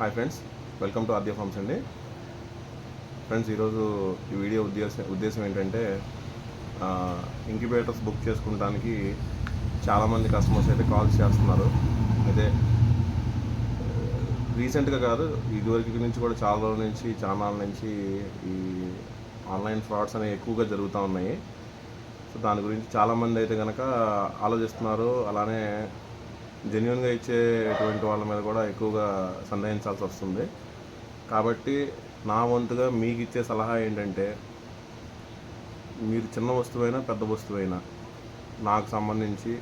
Hi friends welcome to Aadya farms అండి. Friends ఈరోజు ఈ వీడియో ఉద్దేశం ఉద్దేశం ఏంటంటే ఇంక్యుబేటర్స్ బుక్ చేసుకుంటానికి చాలామంది కస్టమర్స్ అయితే కాల్స్ చేస్తున్నారు. అయితే రీసెంట్గా కాదు ఇదివరకు నుంచి కూడా చాలా రోజుల నుంచి ఛానల్ నుంచి ఈ ఆన్లైన్ ఫ్రాడ్స్ అనేవి ఎక్కువగా జరుగుతూ ఉన్నాయి. సో దాని గురించి చాలామంది అయితే కనుక ఆలోచిస్తున్నారు. అలానే జెన్యున్గా ఇచ్చేటువంటి వాళ్ళ మీద కూడా ఎక్కువగా సందేహించాల్సి వస్తుంది. కాబట్టి నా వంతుగా మీకు ఇచ్చే సలహా ఏంటంటే మీరు చిన్న వస్తువైనా పెద్ద వస్తువైనా నాకు సంబంధించి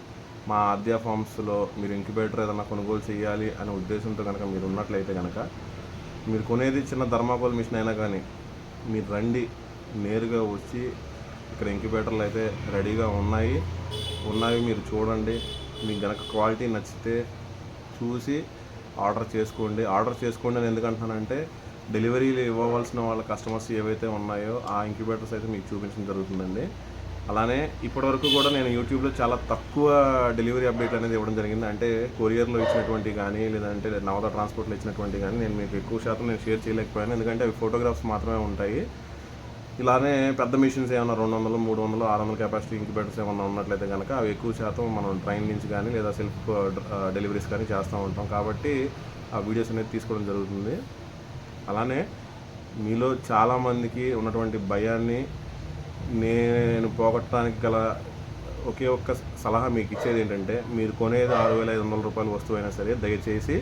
మా ఆద్య ఫార్మ్స్లో మీరు ఇంక్యుబేటర్ ఏదైనా కొనుగోలు చేయాలి అనే ఉద్దేశంతో కనుక మీరు ఉన్నట్లయితే కనుక మీరు కొనేది చిన్న ధర్మాకోల్ మిషన్ అయినా కానీ మీరు రండి నేరుగా వచ్చి ఇక్కడ ఇంక్యుబేటర్లు అయితే రెడీగా ఉన్నాయి. ఉన్నాయి మీరు చూడండి. మీకు గనక క్వాలిటీ నచ్చితే చూసి ఆర్డర్ చేసుకోండి. ఆర్డర్ చేసుకోండి అని ఎందుకంటున్నానంటే డెలివరీలు ఇవ్వవలసిన వాళ్ళ కస్టమర్స్ ఏవైతే ఉన్నాయో ఆ ఇంక్యుబేటర్స్ అయితే మీకు చూపించడం జరుగుతుందండి. అలానే ఇప్పటివరకు కూడా నేను యూట్యూబ్లో చాలా తక్కువ డెలివరీ అప్డేట్ అనేది ఇవ్వడం జరిగింది. అంటే కొరియర్లో ఇచ్చినటువంటి కానీ లేదంటే నవద ట్రాన్స్పోర్ట్లో ఇచ్చినటువంటి కానీ నేను మీకు ఎక్కువ శాతం నేను షేర్ చేయలేకపోయాను. ఎందుకంటే అవి ఫోటోగ్రాఫ్స్ మాత్రమే ఉంటాయి. ఇలానే పెద్ద మిషన్స్ ఏమైనా రెండు వందలు మూడు వందలు ఆరు వందల కెపాసిటీ ఇంక్యుబేటర్స్ ఏమైనా ఉన్నట్లయితే కనుక అవి ఎక్కువ శాతం మనం ట్రైన్ నుంచి uh, uh, కానీ లేదా సెల్ఫ్ డెలివరీస్ కానీ చేస్తూ ఉంటాం. కాబట్టి ఆ వీడియోస్ అనేది తీసుకోవడం జరుగుతుంది. అలానే మీలో చాలామందికి ఉన్నటువంటి భయాన్ని నేను పోగొట్టడానికి గల ఒకే ఒక్క సలహా మీకు ఇచ్చేది ఏంటంటే మీరు కొనేది ఆరు వేల ఐదు వందల రూపాయల వస్తువు అయినా సరే దయచేసి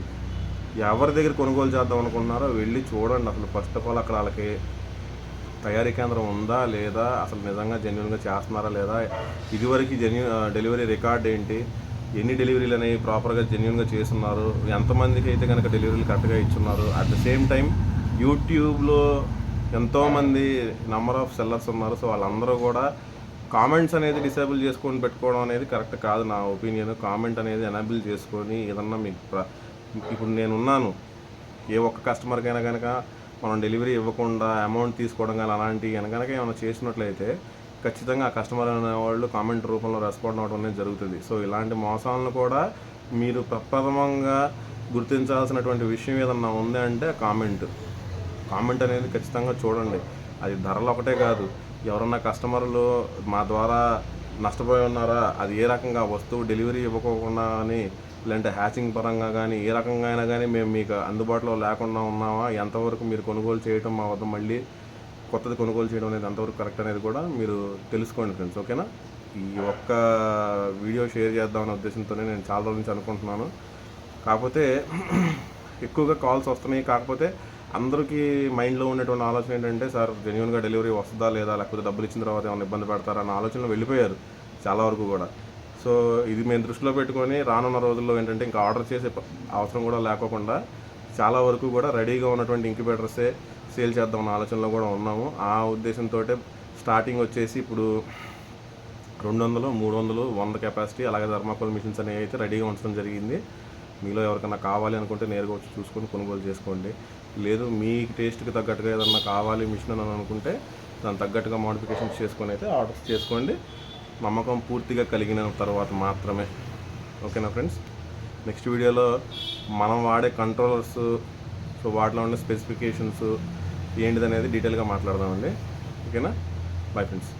ఎవరి దగ్గర కొనుగోలు చేద్దాం అనుకున్నారో వెళ్ళి చూడండి. అసలు ఫస్ట్ ఆఫ్ ఆల్ అక్కడ వాళ్ళకి తయారీ కేంద్రం ఉందా లేదా అసలు నిజంగా జెన్యున్గా చేస్తున్నారా లేదా ఇదివరకు జెన్యు డెలివరీ రికార్డ్ ఏంటి ఎన్ని డెలివరీలు అనేవి ప్రాపర్గా జెన్యున్గా చేస్తున్నారు ఎంతమందికి అయితే కనుక డెలివరీలు కరెక్ట్గా ఇచ్చున్నారు అట్ ద సేమ్ టైం యూట్యూబ్లో ఎంతోమంది నెంబర్ ఆఫ్ సెల్లర్స్ ఉన్నారు సో వాళ్ళందరూ కూడా కామెంట్స్ అనేది డిసేబుల్ చేసుకొని పెట్టుకోవడం అనేది కరెక్ట్ కాదు నా ఒపీనియన్ కామెంట్ అనేది ఎనాబుల్ చేసుకొని ఏదన్నా మీకు ఇప్పుడు నేనున్నాను ఏ ఒక్క కస్టమర్కైనా కనుక మనం డెలివరీ ఇవ్వకుండా అమౌంట్ తీసుకోవడం కానీ అలాంటివి వెనకనక ఏమైనా చేసినట్లయితే ఖచ్చితంగా ఆ కస్టమర్ అనేవాళ్ళు కామెంట్ రూపంలో రెస్పాండ్ అవ్వడం అనేది జరుగుతుంది. సో ఇలాంటి మోసాలను కూడా మీరు ప్రప్రథమంగా గుర్తించాల్సినటువంటి విషయం ఏదన్నా ఉంది అంటే కామెంట్. కామెంట్ అనేది ఖచ్చితంగా చూడండి. అది ధరలు ఒకటే కాదు. ఎవరన్నా కస్టమర్లు మా ద్వారా నష్టపోయి ఉన్నారా? అది ఏ రకంగా వస్తువు డెలివరీ ఇవ్వకోకుండా అని లేదంటే హ్యాచింగ్ పరంగా కానీ ఏ రకంగా అయినా కానీ మేము మీకు అందుబాటులో లేకుండా ఉన్నామా? ఎంతవరకు మీరు కొనుగోలు చేయటం మా వద్ద మళ్ళీ కొత్తది కొనుగోలు చేయడం అనేది ఎంతవరకు కరెక్ట్ అనేది కూడా మీరు తెలుసుకోండి ఫ్రెండ్స్ ఓకేనా? ఈ ఒక్క వీడియో షేర్ చేద్దామనే ఉద్దేశంతోనే నేను చాలా రోజుల నుంచి అనుకుంటున్నాను. కాకపోతే ఎక్కువగా కాల్స్ వస్తున్నాయి. కాకపోతే అందరికీ మైండ్లో ఉన్నటువంటి ఆలోచన ఏంటంటే సార్ జెన్యున్గా డెలివరీ వస్తుందా లేదా? లేకపోతే డబ్బులు ఇచ్చిన తర్వాత ఏమైనా ఇబ్బంది పెడతారా? అన్న ఆలోచనలో వెళ్ళిపోయారు చాలా వరకు కూడా. సో ఇది మేము దృష్టిలో పెట్టుకొని రానున్న రోజుల్లో ఏంటంటే ఇంకా ఆర్డర్ చేసే అవసరం కూడా లేకోకుండా చాలా వరకు కూడా రెడీగా ఉన్నటువంటి ఇంక్యుబేటర్సే సేల్ చేద్దాం ఆలోచనలో కూడా ఉన్నాము. ఆ ఉద్దేశంతో స్టార్టింగ్ వచ్చేసి ఇప్పుడు రెండు వందలు మూడు వందలు వంద కెపాసిటీ అలాగే ధర్మాకోల్ మిషన్స్ అనేవి అయితే రెడీగా ఉంచడం జరిగింది. మీలో ఎవరికైనా కావాలి అనుకుంటే నేరుగా వచ్చి చూసుకొని కొనుగోలు చేసుకోండి. లేదు మీ టేస్ట్కి తగ్గట్టుగా ఏదన్నా కావాలి మిషన్ అని అనుకుంటే దానికి తగ్గట్టుగా మోడిఫికేషన్స్ చేసుకొని అయితే ఆర్డర్స్ చేసుకోండి. నమ్మకం పూర్తిగా కలిగిన తర్వాత మాత్రమే. ఓకేనా ఫ్రెండ్స్? నెక్స్ట్ వీడియోలో మనం వాడే కంట్రోలర్స్ సో వాటిలో ఉండే స్పెసిఫికేషన్స్ ఏంటిదనేది డీటెయిల్గా మాట్లాడదామండి. ఓకేనా? Bye friends